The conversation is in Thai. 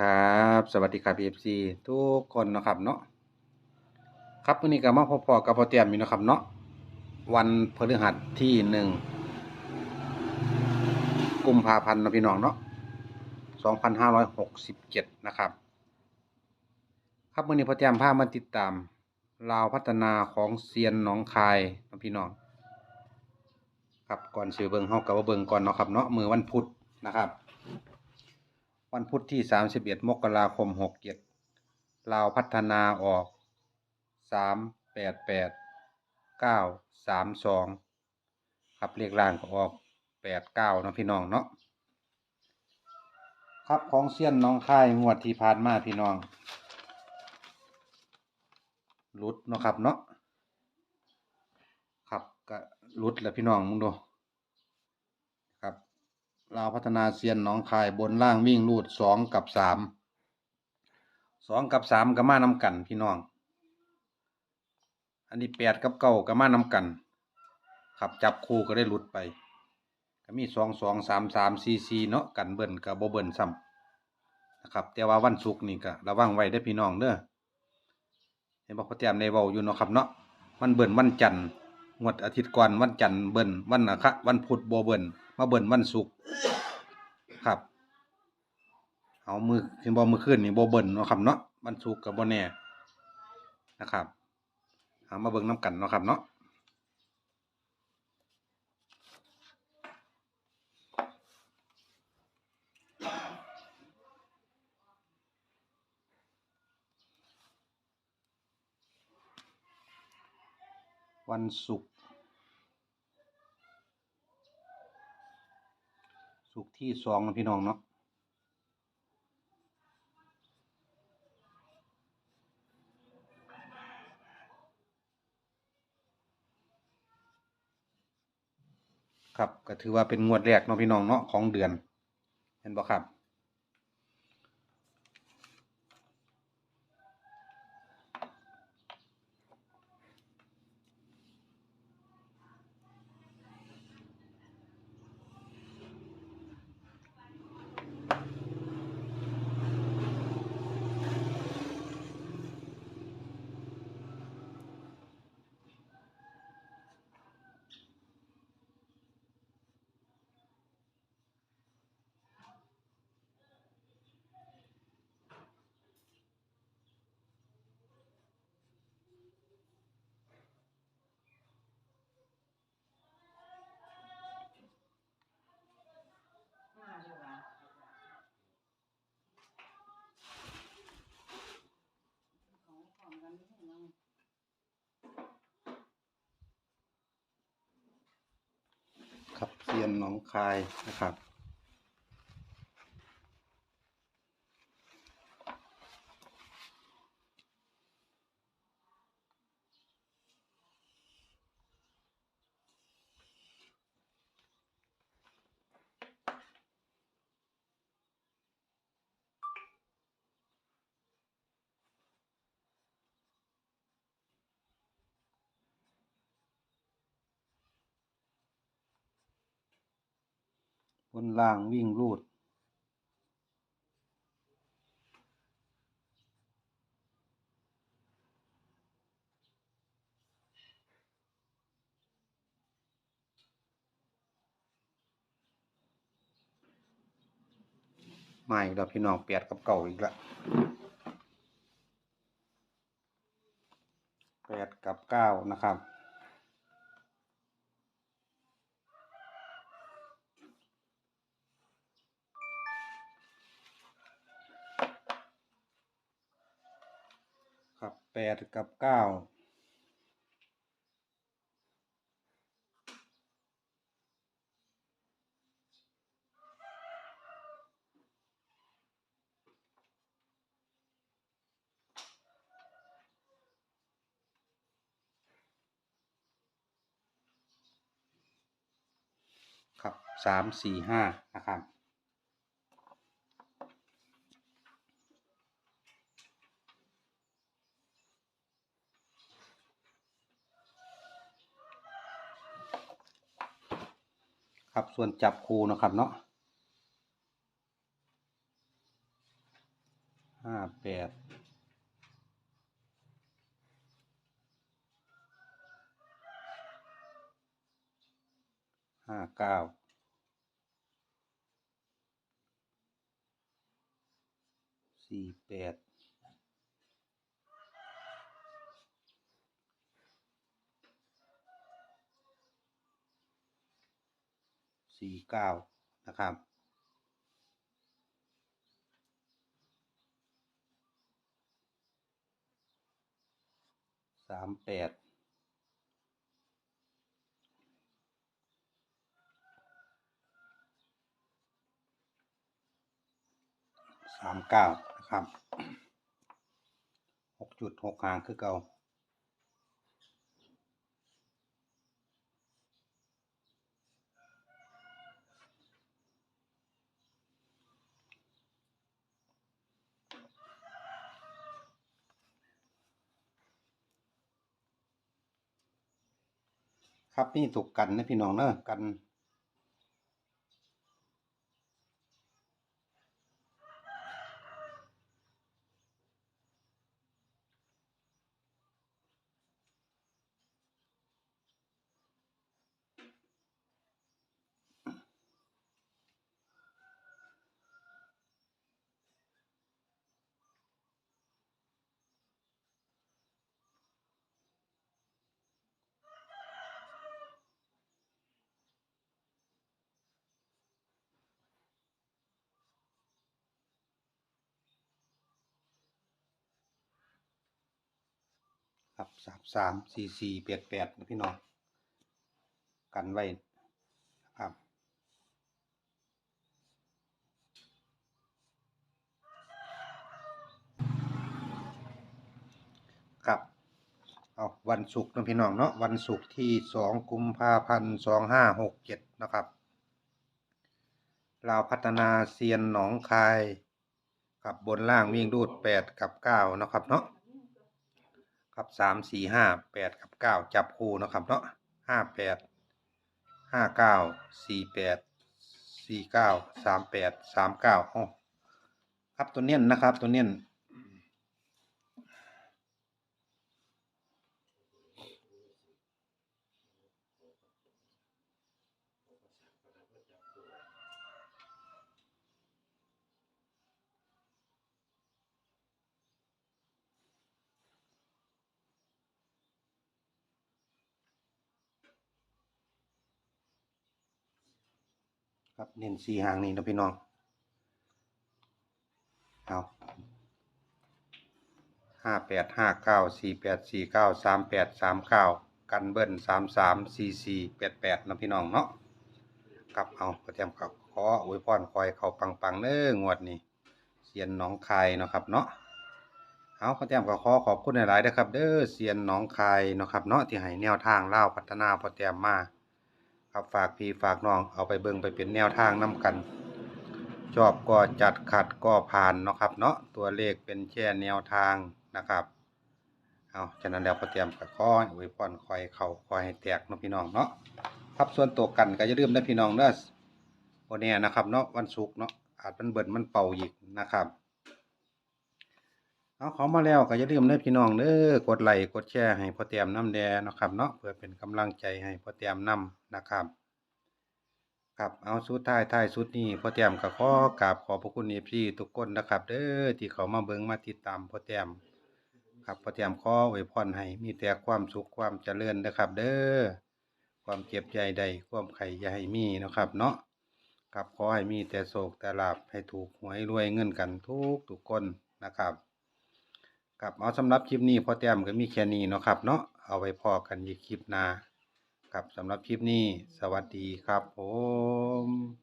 ครับ สวัสดีครับ FC ทุกคนนะครับเนาะครับวันนี้ก็มาพบพอกับพอเตรียมอยู่นะครับเนาะวันพฤหัสที่หนึ่งกุมภาพันธ์นะพี่น้องเนาะ2567นห้าร้อยหกสิบเจ็ดนะครับ ครับวันนี้พอเตรียมพามาติดตามลาวพัฒนาของเซียนหนองคายนะพี่น้อง ครับก่อนซื้อเบิงเฮากับว่าเบิงก่อนเนาะครับเนาะมือวันพุธนะครับ วันพุธที่ 31 มกราคม 67ลาวพัฒนาออก 388 932 ครับเลขล่างก็ออก 89เนาะพี่น้องเนาะครับของเซียนน้องค่ายงวดที่ผ่านมาพี่น้องหลุดเนาะครับเนาะครับก็หลุดแล้วพี่น้องมึงดู ลาวพัฒนาเซียนหน้องคายบนล่างวิ่งรูดสองกับสามสองกับสามก็มานำกันพี่น้อง อันนี้แปดกับเก้าก็มานำกันครับจับคู่ก็ได้หลุดไปก็มีสองสองสามสามสี่สี่เนาะกันเบิ่นกับโบเบิ่นซ้ำนะครับ แต่ว่าวันศุกร์นี่ก็ระวังไว้ได้พี่น้องเด้อเห็นบอกพ่อแต้มในเว้าอยู่เนาะครับเนาะมันเบิ่นวันจันทร์งวดอาทิตย์ก่อนวันจันทร์เบิ่นวันอังคาวันพุธโบเบิ่น มาเบิ่นวันศุกร์ครับ เอามือเห็นบ่มือขึ้นนี่บ่เบิ่นเนาะครับเนาะวันศุกร์ก็บ่แน่นะครับเอามาเบิ่งน้กันเนาะครับเนาะวันศุกร์ศุกร์ ที่สองนะพี่น้องเนาะครับก็ถือว่าเป็นงวดแรกเนาะพี่น้องเนาะของเดือน เห็นบ่ครับครับ องคายนะครับ บนล่างวิ่งรูด มาอีกแล้วพี่น้องแปดกับเก่าอีกแล้วแปดกับเก้านะครับ ครับแปดกับเก้าครับสามสี่ห้านะครับ ครับส่วนจับคูนะครับเนาะห้าแปดห้าเก้าสี่แปด สี่เก้านะครับ สามแปด สามเก้านะครับ หกจุดหกหางคือเก่า ครับนี่ถูกกันนะพี่น้องเนอะกัน ครับสามสามสี่สี่แปดแปดนะพี่น้องกันไว้นะครับครับเอาวันศุกร์นะพี่น้องเนาะวันศุกร์ที่สองกุมภาพันธ์สองห้าหกเจ็ดนะครับลาวพัฒนาเซียนหนองคายกับบนล่างวิ่งรูดแปดกับเก้านะครับเนาะ ครับสามสี่ห้าแปดกับเก้าจับคู่นะครับเนาะห้าแปดห้าเก้าสี่แปดสี่เก้าสามแปดสามเก้าอ๋อครับตัวเน้นนะครับตัวเน้น ครับเน้นสี่หางนี้นะพี่น้องเอาห้าแปดห้าเก้าสี่แปดสี่เก้าสามแปดสามเก้ากันเบิ้ลสามสามสี่สี่แปดแปดนะพี่น้องเนาะครับเอาประเตรียมกับขออวยพรคอยเขาปังปังๆเน้องวดนี้เซียนหน้องคายเนาะครับเนาะเอาพ่อแต้มก็ขอขอบคุณหลายๆนะครับ เด้อเซียนหน้องคายเนาะครับเนาะที่ให้แนวทางเล่าพัฒนาพอแต้มมา ครับฝากพี่ฝากน้องเอาไปเบิ่งไปเป็นแนวทางนํกัน ชอบก็จัดขัดก็ผ่านเนาะครับเนาะตัวเลขเป็นแค่แนวทางนะครับเอาฉะนั้นแล้วพ่อแต้มก็ขอให้อวยพรคอยเขาคอยให้แตกเนาะพี่น้องเนาะครับส่วนตัวกันก็อย่าลืมนะพี่น้องเด้อวันนี้นะครับเนาะวันศุกร์เนาะอาจมันเบิ่นมันเป่าอีกนะครับ เอาเขามาแล้วก็อย่าลืมเด้อพี่น้องเด้อกดไลค์กดแชร์ให้พ่อแต้มน้ำแดงนะครับเนาะเพื่อเป็นกำลังใจให้พ่อแต้มน้ำนะครับครับเอาสุดท้ายท้ายสุดนี้พ่อแต้มก็ขอกราบขอบพระคุณ FC ทุกคนนะครับ เด้อที่เขามาเบิ่งมาติดตามพ่อแต้มครับพ่อแต้มขออวยพรให้มีแต่ความสุขความเจริญนะครับ เด้อความเจ็บใจใดความไข่อย่าให้มีนะครับ เนาะครับขอให้มีแต่โศกแต่ลาภให้ถูกหวยรวยเงินกันทุกทุกคนนะครับ ครับเอาสำหรับคลิปนี้พอแต้มก็มีแค่นี้เนาะครับเนาะเอาไว้พอกันอีกคลิปหน้าครับสำหรับคลิปนี้ สวัสดีครับผม